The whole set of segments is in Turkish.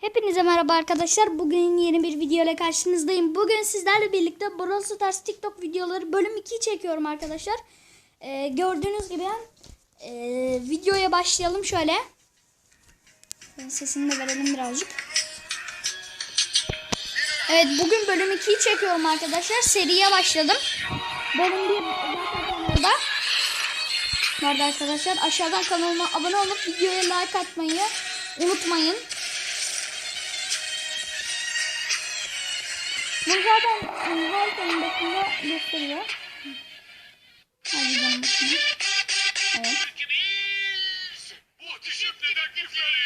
Hepinize merhaba arkadaşlar. Bugün yeni bir video ile karşınızdayım. Bugün sizlerle birlikte Brawl Stars TikTok videoları bölüm 2'yi çekiyorum arkadaşlar. Ee, gördüğünüz gibi e, videoya başlayalım şöyle. Sesini de verelim birazcık. Evet bugün bölüm 2'yi çekiyorum arkadaşlar. Seriye başladım. Bölüm 1 burada. Nerede arkadaşlar? Aşağıdan kanalıma abone olup videoya like atmayı unutmayın. Bu zaten her başında gösteriyor. Hadi canım. Evet. Ekibimiz muhteşem dedektifleri.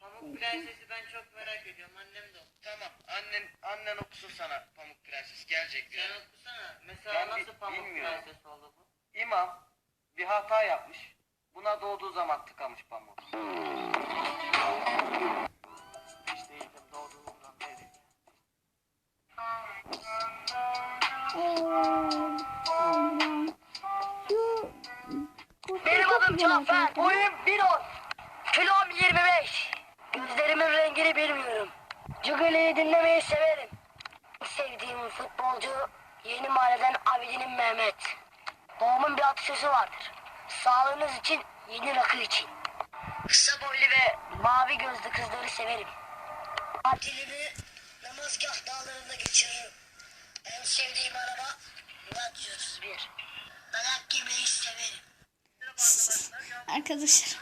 Pamuk Prenses'i ben çok merak ediyorum. Annem de. Tamam annen annen okusun sana Pamuk Prenses gelecek diyor. Sen okusana. Mesela Ben nasıl Pamuk bilmiyorum. Prenses oldu bu? İmam bir hata yapmış. Buna doğduğu zaman tıkamış pamuğu. Benim adım Cafer. Boyum 1.10. Kilom 25. Gözlerimin rengini bilmiyorum. Cugali'yi dinlemeyi severim. Sevdiğim futbolcu yeni mahalleden Abidin'in Mehmet. Babamın bir atasözü vardır. Sağlığınız için, yeni rakı için. Kısa boylu ve mavi gözlü kızları severim. Tatilimi namazgah dağlarında geçiririm. En sevdiğim araba Lazio 31. Dayak yemeyi severim. Arkadaşlar.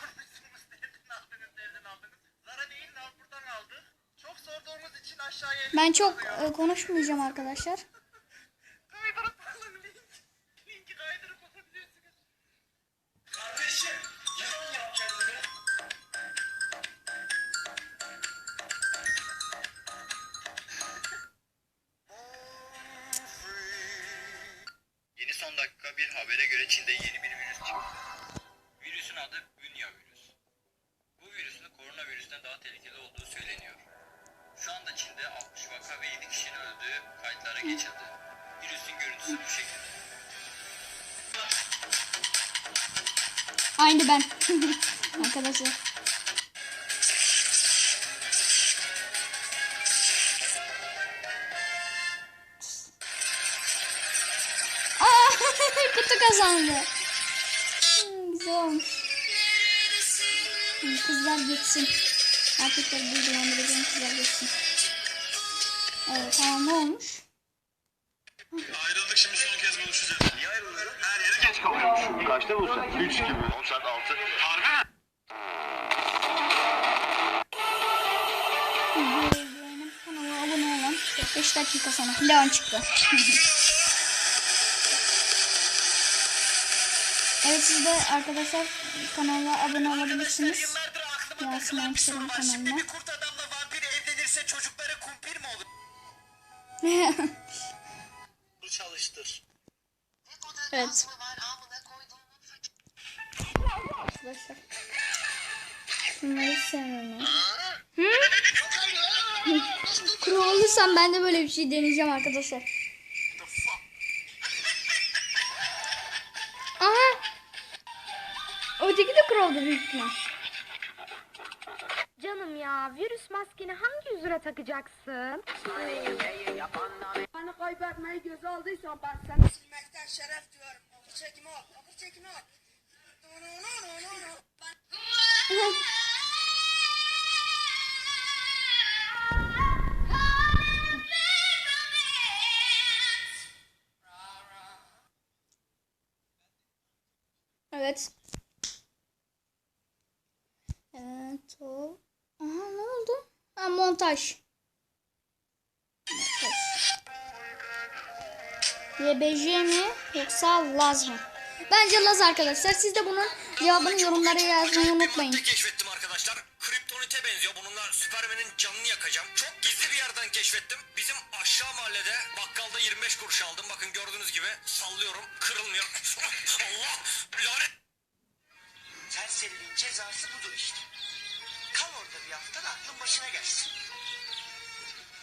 Zara değil lan buradan aldı. Çok sorduğumuz için aşağıya Ben çok e, konuşmayacağım arkadaşlar. Habere göre Çin'de yeni bir virüs çıktı. Virüsün adı Bünya virüs. Bu virüsün koronavirüsten daha tehlikeli olduğu söyleniyor. Şu anda Çin'de 60 vaka ve 7 kişinin öldüğü kayıtlara geçildi. Virüsün görüntüsü bu şekilde. Aynı ben. arkadaşlar. Kazandı. Hmm, güzel olmuş. Hmm, Kızlar geçsin. Erkekler duygulandıracağım kızlar geçsin. Evet tamam ne olmuş? Ayrıldık şimdi son kez buluşacağız. Niye ayrılıyoruz? Her yere geç kalıyormuş. Kaçta buluştun? 3 gibi. 10 saat 6. Harbi mi? Beğenip kanala abone olun. 5 dakika sonra Leon çıktı. evet siz de arkadaşlar kanala abone olabilirsiniz. Yasin. Şimdi kanalına. bir kurt adamla vampir evlenirse çocukları kumpir mi olur? Bu çalıştır. evet. Arkadaşlar. Şunları sevmiyorum. ya. Hı? Kuru olursam ben de böyle bir şey deneyeceğim arkadaşlar. Öteki de kuru oldu büyük ihtimal. Canım ya virüs maskeni hangi yüzüne takacaksın? Bana kaybetmeyi göze aldıysan ben seni silmekten şeref duyarım. Kapı çekimi al, kapı çekimi al. Evet. Evet o. Aha ne oldu? Ha montaj. Montaj. YBJ mi yoksa Laz mı? Bence Laz arkadaşlar. Siz de bunun cevabını yorumlara yazmayı unutmayın. keşfettim arkadaşlar. Kriptonite benziyor. Bununla Süpermen'in canını yakacağım. Çok gizli bir yerden keşfettim. Bizim aşağı mahallede bakkalda 25 kuruş aldım. Bakın gördüğünüz gibi sallıyorum. Kırılmıyor. Allah lanet. Serseriliğin cezası budur işte. Kal orada bir hafta da aklın başına gelsin.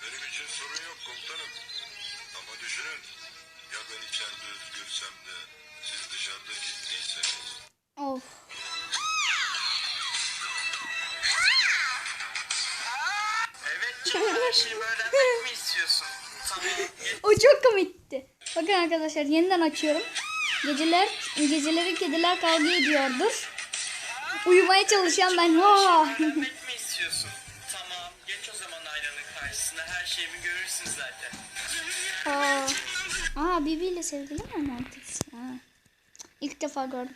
Benim için sorun yok komutanım. Ama düşünün. Ya ben içeride özgürsem de siz dışarıda gittiyseniz. Of. Canım her şeyi öğrenmek mi istiyorsun? Tabii. O çok komikti. Bakın arkadaşlar yeniden açıyorum. Geceler geceleri kediler kavga ediyordur. Uyumaya çalışan ben. Ha. Mi istiyorsun? Tamam. Geç o zaman aynanın karşısına. Her şeyimi görürsün zaten. Aa. Aa Bibi ile sevgili mi mantıksın? Ha. İlk defa gördüm.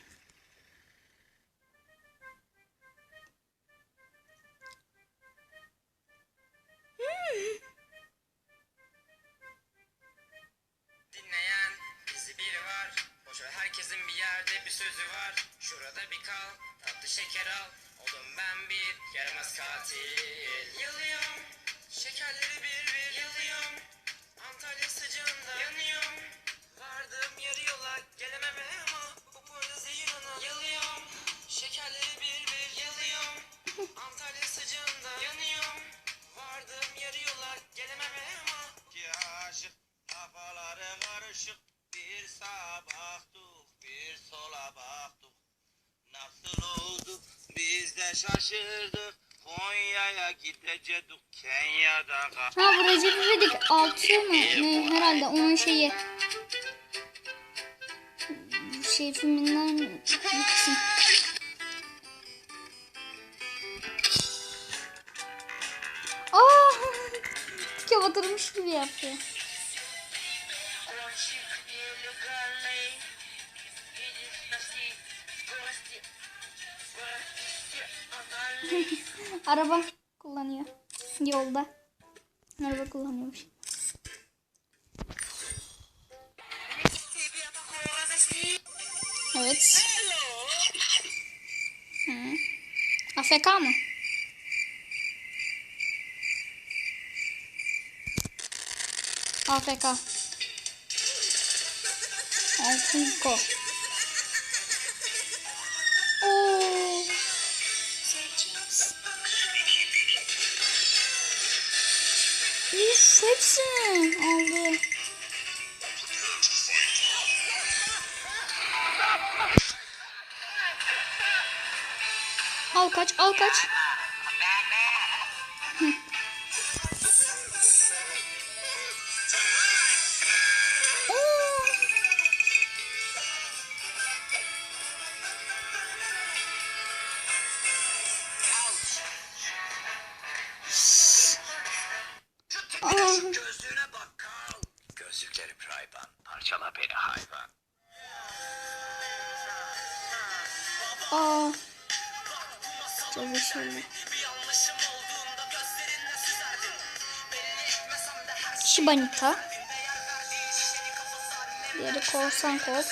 Bir sözü var. Şurada bir kal, tatlı şeker al. Oğlum ben bir yaramaz katil. Şaşırdık Konya'ya gidecektik Kenya'da Ha bu Recep İvedik 6 mı? Ne herhalde onun şeyi. Şey filminden bir kısım. Aa! Tike batırmış gibi yapıyor. Araba kullanıyor. Yolda. Araba kullanıyormuş. Evet. Hı. AFK mı? AFK. Alfunko. Oo. Al kaç al kaç. Hı. Oo. Aa. Gözlüğüne bak Karl. Gözlüklerim rayban. Parçala beni hayvan. Aa. Çalışıyor. Bir yanlışım olduğunda gözlerinle süzerdin. Belli etmesem de her Shiba Nita. değer verdiğin şişeni kafasar. Diğeri korsan kod.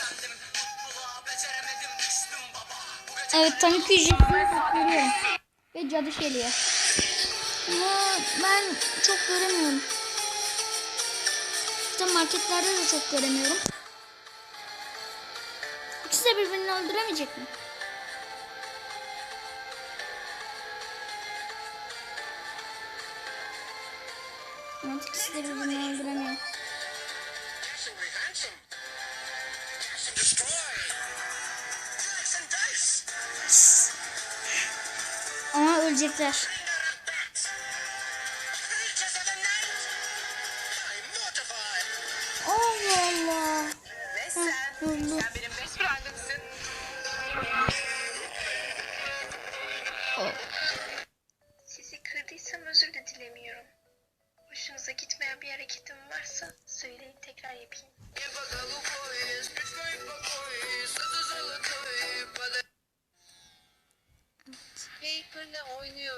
Evet Tanuki Jitsu'yu görüyorum. Ve cadı geliyor. Ama ben çok göremiyorum. İşte marketlerde de çok göremiyorum. İkisi de birbirini öldüremeyecek mi? İkisi de birbirini öldüremiyor. Ama ölecekler.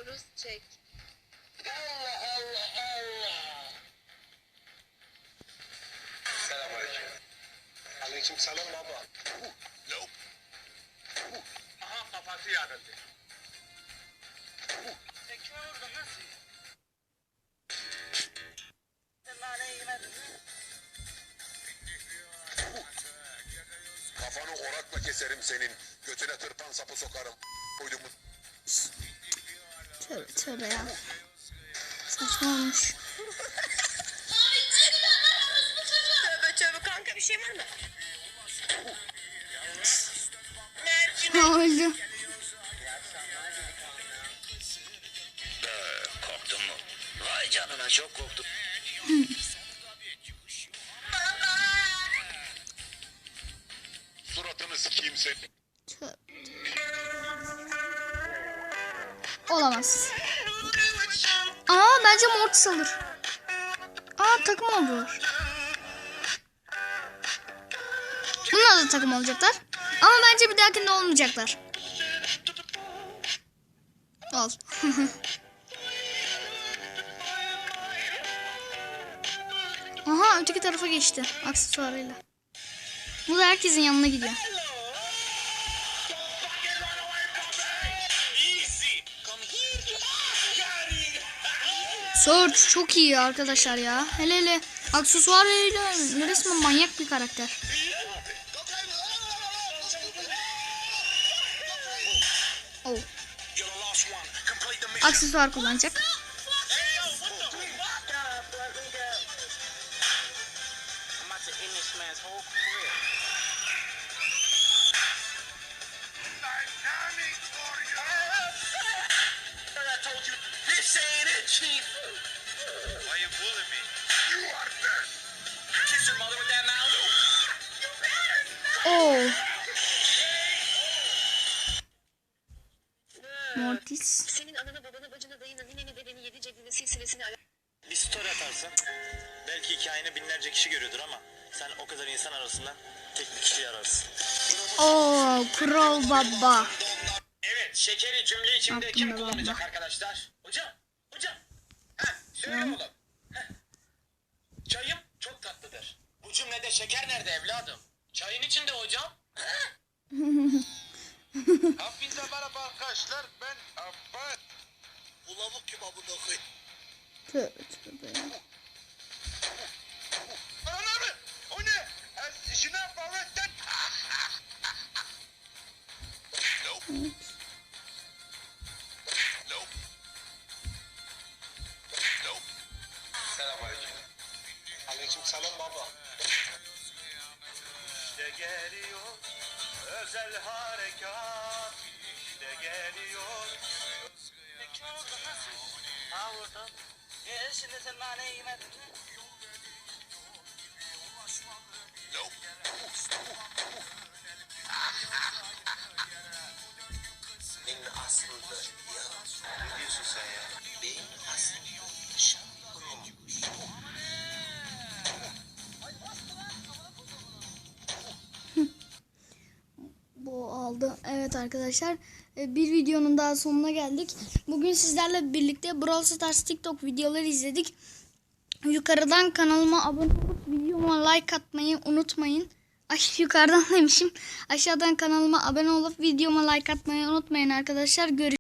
Oynuyoruz çek. Allah Allah Allah. Selamünaleyküm. Aleyküm selam baba. No. Aha papatya yarıldı. Tekme vurdu nasıl? Nane yemedin mi? Kafanı orakla keserim senin. Götüne tırpan sapı sokarım. Uydumu. Tövbe tövbe ya. Saçma olmuş. Tövbe tövbe kanka bir şey var mı? Ha öldü. Korktun mu? Vay canına çok korktum. Aa bence Mortis alır. Aa takım oldular. Bunlar da takım olacaklar. Ama bence bir dahakinde olmayacaklar. Ol. Aha öteki tarafa geçti aksesuarıyla. Bu da herkesin yanına gidiyor. Surge çok iyi arkadaşlar ya. Hele hele aksesuarıyla resmen manyak bir karakter. Oh. Aksesuar kullanacak. Belki hikayeni binlerce kişi görüyordur ama sen o kadar insan arasından tek bir kişiyi ararsın. Oh, Kral Baba. Evet, şekeri cümle içinde Aklımda kim kullanacak mı? arkadaşlar? Hocam, hocam. Heh, söyle oğlum. Heh. Çayım çok tatlıdır. Bu cümlede şeker nerede evladım? Çayın içinde hocam. Hepinize merhaba arkadaşlar. Ben Abbas. Bu lavuk kim abone koyayım? Tövbe tövbe. Geliyor özel harekat. İşte geliyor. Peki nasıl? Ha orada. E şimdi sen naneyi yemedin mi? Nope. Benim aslında ya. Ne diyorsun sen ya? Benim Aldı. Evet arkadaşlar e, bir videonun daha sonuna geldik. Bugün sizlerle birlikte Brawl Stars TikTok videoları izledik. Yukarıdan kanalıma abone olup videoma like atmayı unutmayın. Ay yukarıdan demişim. Aşağıdan kanalıma abone olup videoma like atmayı unutmayın arkadaşlar. Görüşürüz.